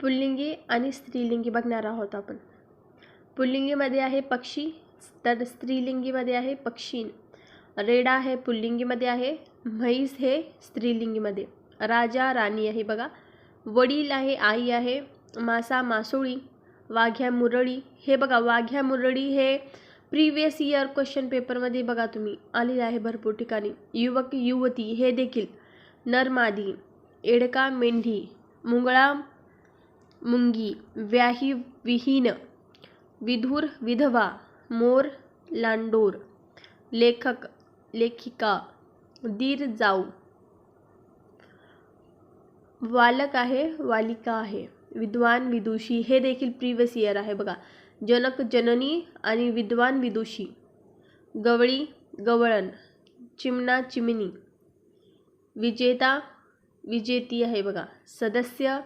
पुल्लिंगी आणि स्त्रीलिंगी बघणार आहोत आपण. पुल्लिंगीमध्ये आहे पक्षी तर स्त्रीलिंगीमध्ये आहे पक्षी रेडा हे पुल्लिंगीमध्ये आहे म्हैस हे स्त्रीलिंगीमध्ये. राजा राणी आहे बघा. वडील आहे आई आहे मासा मासोळी वाघ्या मुरळी. हे बघा वाघ्या मुरळी हे प्रिवियस इयर क्वेश्चन पेपरमध्ये बघा तुम्ही. आलेलं आहे भरपूर ठिकाणी. युवक युवती हे देखील. नरमादी एडका मेंढी मुंगळा मुंगी व्याही विहीन विधवा मोर लांडोर लेखक लेखिका दीर जाऊ. वालक आहे वालिका आहे. विद्वान विदुषी हे देखील प्रिवियस इयर आहे बघा. जनक जननी आणि विद्वान विदुषी. गवळी गवळण चिमणा चिमणी. विजेता विजेती आहे बघा. सदस्य